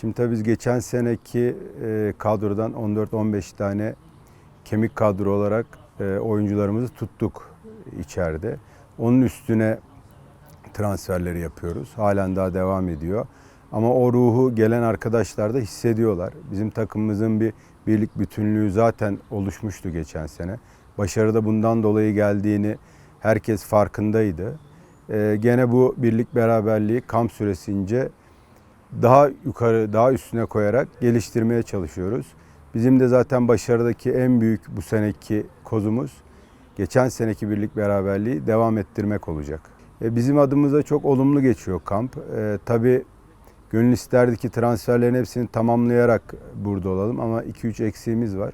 Şimdi tabii biz geçen seneki e, kadrodan 14-15 tane kemik kadro olarak e, oyuncularımızı tuttuk içeride. Onun üstüne transferleri yapıyoruz. Halen daha devam ediyor. Ama o ruhu gelen arkadaşlar da hissediyorlar. Bizim takımımızın bir birlik bütünlüğü zaten oluşmuştu geçen sene. Başarı da bundan dolayı geldiğini herkes farkındaydı. Ee, gene bu birlik beraberliği kamp süresince daha yukarı, daha üstüne koyarak geliştirmeye çalışıyoruz. Bizim de zaten başarıdaki en büyük bu seneki kozumuz geçen seneki birlik beraberliği devam ettirmek olacak. E, bizim adımıza çok olumlu geçiyor kamp. E, tabii gönül isterdi ki transferlerin hepsini tamamlayarak burada olalım ama 2-3 eksiğimiz var.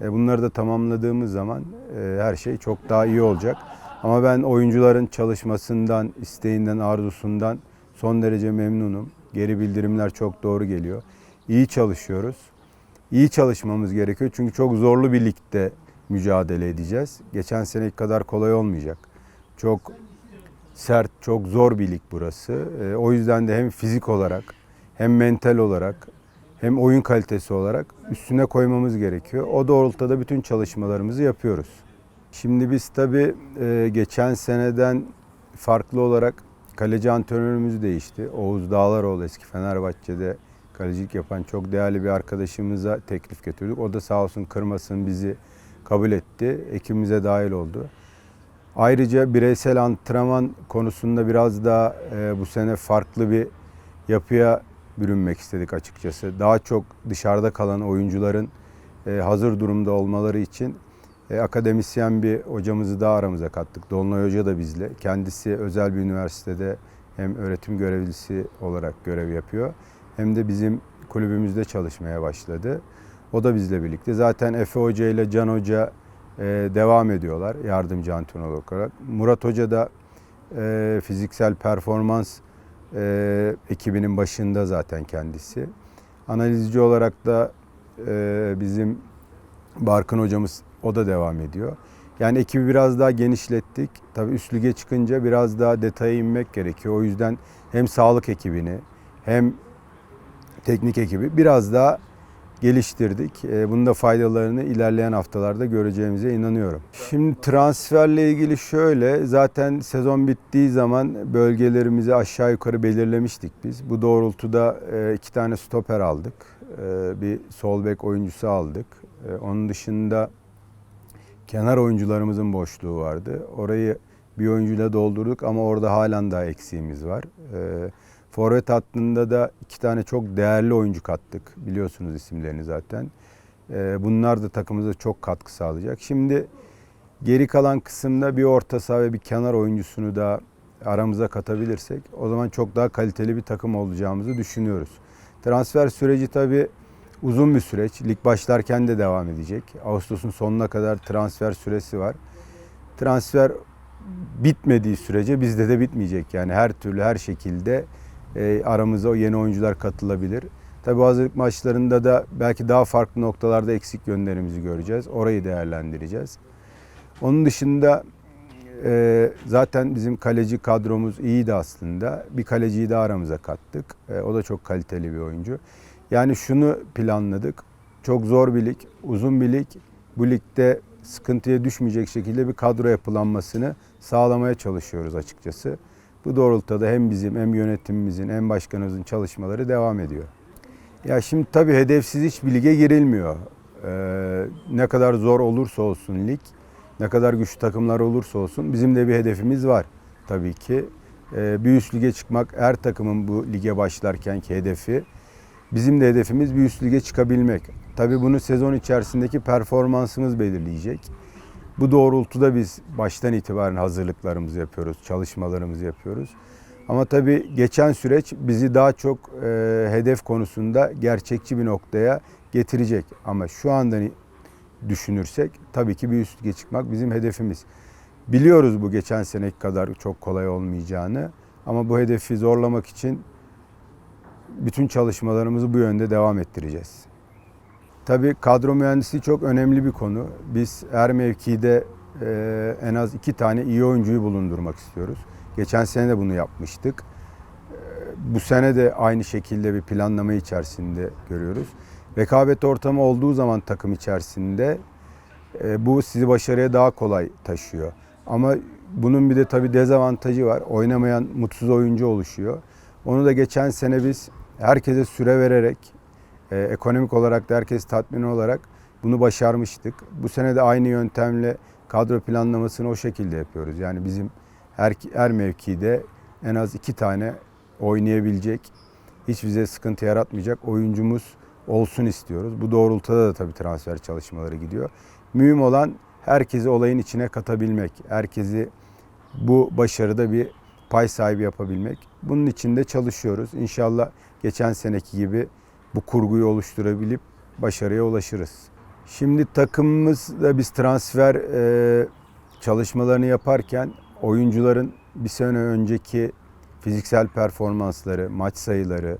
E, bunları da tamamladığımız zaman e, her şey çok daha iyi olacak. Ama ben oyuncuların çalışmasından, isteğinden, arzusundan son derece memnunum. Geri bildirimler çok doğru geliyor. İyi çalışıyoruz. İyi çalışmamız gerekiyor çünkü çok zorlu bir ligde mücadele edeceğiz. Geçen seneki kadar kolay olmayacak. Çok sert, çok zor bir lig burası. E, o yüzden de hem fizik olarak hem mental olarak hem oyun kalitesi olarak üstüne koymamız gerekiyor. O doğrultuda bütün çalışmalarımızı yapıyoruz. Şimdi biz tabii e, geçen seneden farklı olarak kaleci antrenörümüz değişti. Oğuz Dağlaroğlu eski Fenerbahçe'de kalecilik yapan çok değerli bir arkadaşımıza teklif getirdik. O da sağ olsun kırmasın bizi kabul etti. Ekibimize dahil oldu. Ayrıca bireysel antrenman konusunda biraz daha e, bu sene farklı bir yapıya bürünmek istedik açıkçası. Daha çok dışarıda kalan oyuncuların e, hazır durumda olmaları için e, akademisyen bir hocamızı daha aramıza kattık. Dolunay Hoca da bizle. Kendisi özel bir üniversitede hem öğretim görevlisi olarak görev yapıyor hem de bizim kulübümüzde çalışmaya başladı. O da bizle birlikte. Zaten Efe Hoca ile Can Hoca e, devam ediyorlar yardımcı antrenör olarak. Murat Hoca da e, fiziksel performans e, ekibinin başında zaten kendisi. Analizci olarak da e, bizim Barkın hocamız o da devam ediyor. Yani ekibi biraz daha genişlettik. Tabii üst lige çıkınca biraz daha detaya inmek gerekiyor. O yüzden hem sağlık ekibini hem teknik ekibi biraz daha geliştirdik. E, Bunun da faydalarını ilerleyen haftalarda göreceğimize inanıyorum. Şimdi transferle ilgili şöyle, zaten sezon bittiği zaman bölgelerimizi aşağı yukarı belirlemiştik biz. Bu doğrultuda e, iki tane stoper aldık. E, Bir sol bek oyuncusu aldık. Onun dışında kenar oyuncularımızın boşluğu vardı. Orayı bir oyuncuyla doldurduk ama orada halen daha eksiğimiz var. E, Forvet hattında da iki tane çok değerli oyuncu kattık. Biliyorsunuz isimlerini zaten. Ee, Bunlar da takımımıza çok katkı sağlayacak. Şimdi geri kalan kısımda bir orta saha ve bir kenar oyuncusunu da aramıza katabilirsek o zaman çok daha kaliteli bir takım olacağımızı düşünüyoruz. Transfer süreci tabii uzun bir süreç. Lig başlarken de devam edecek. Ağustos'un sonuna kadar transfer süresi var. Transfer bitmediği sürece bizde de bitmeyecek. Yani her türlü her şekilde e, aramıza o yeni oyuncular katılabilir. Tabii hazırlık maçlarında da belki daha farklı noktalarda eksik yönlerimizi göreceğiz. Orayı değerlendireceğiz. Onun dışında e, zaten bizim kaleci kadromuz iyiydi aslında. Bir kaleciyi daha aramıza kattık. E, o da çok kaliteli bir oyuncu. Yani şunu planladık. Çok zor bir lig, uzun bir lig. Bu ligde sıkıntıya düşmeyecek şekilde bir kadro yapılanmasını sağlamaya çalışıyoruz açıkçası. Bu doğrultuda hem bizim hem yönetimimizin hem başkanımızın çalışmaları devam ediyor. Ya şimdi tabii hedefsiz hiçbir lige girilmiyor. Ee, ne kadar zor olursa olsun lig, ne kadar güçlü takımlar olursa olsun bizim de bir hedefimiz var tabii ki. Ee, bir üst lige çıkmak her takımın bu lige başlarkenki hedefi. Bizim de hedefimiz bir üst lige çıkabilmek. Tabii bunu sezon içerisindeki performansımız belirleyecek. Bu doğrultuda biz baştan itibaren hazırlıklarımızı yapıyoruz, çalışmalarımızı yapıyoruz. Ama tabii geçen süreç bizi daha çok e, hedef konusunda gerçekçi bir noktaya getirecek. Ama şu anda düşünürsek tabii ki bir üst lige çıkmak bizim hedefimiz. Biliyoruz bu geçen seneki kadar çok kolay olmayacağını ama bu hedefi zorlamak için bütün çalışmalarımızı bu yönde devam ettireceğiz. Tabii kadro mühendisliği çok önemli bir konu. Biz her mevkide e, en az iki tane iyi oyuncuyu bulundurmak istiyoruz. Geçen sene de bunu yapmıştık. E, bu sene de aynı şekilde bir planlama içerisinde görüyoruz. Rekabet ortamı olduğu zaman takım içerisinde e, bu sizi başarıya daha kolay taşıyor. Ama bunun bir de tabii dezavantajı var. Oynamayan mutsuz oyuncu oluşuyor. Onu da geçen sene biz herkese süre vererek, e, ekonomik olarak da herkes tatmin olarak bunu başarmıştık. Bu sene de aynı yöntemle kadro planlamasını o şekilde yapıyoruz. Yani bizim her, her mevkide en az iki tane oynayabilecek, hiç bize sıkıntı yaratmayacak oyuncumuz olsun istiyoruz. Bu doğrultuda da tabii transfer çalışmaları gidiyor. Mühim olan herkesi olayın içine katabilmek. Herkesi bu başarıda bir pay sahibi yapabilmek. Bunun için de çalışıyoruz. İnşallah geçen seneki gibi bu kurguyu oluşturabilip başarıya ulaşırız. Şimdi takımımızda biz transfer e, çalışmalarını yaparken oyuncuların bir sene önceki fiziksel performansları, maç sayıları,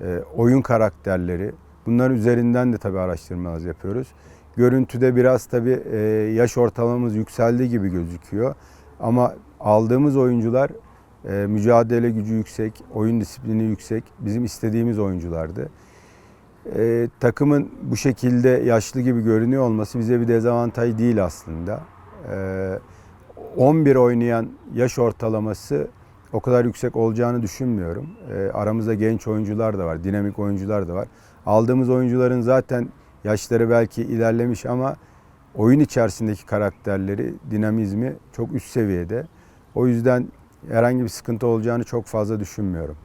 e, oyun karakterleri bunların üzerinden de tabii araştırmalar yapıyoruz. Görüntüde biraz tabii e, yaş ortalamamız yükseldiği gibi gözüküyor. Ama aldığımız oyuncular e, mücadele gücü yüksek, oyun disiplini yüksek, bizim istediğimiz oyunculardı. E, takımın bu şekilde yaşlı gibi görünüyor olması bize bir dezavantaj değil aslında. E, 11 oynayan yaş ortalaması o kadar yüksek olacağını düşünmüyorum. E, aramızda genç oyuncular da var, dinamik oyuncular da var. Aldığımız oyuncuların zaten yaşları belki ilerlemiş ama oyun içerisindeki karakterleri, dinamizmi çok üst seviyede. O yüzden herhangi bir sıkıntı olacağını çok fazla düşünmüyorum.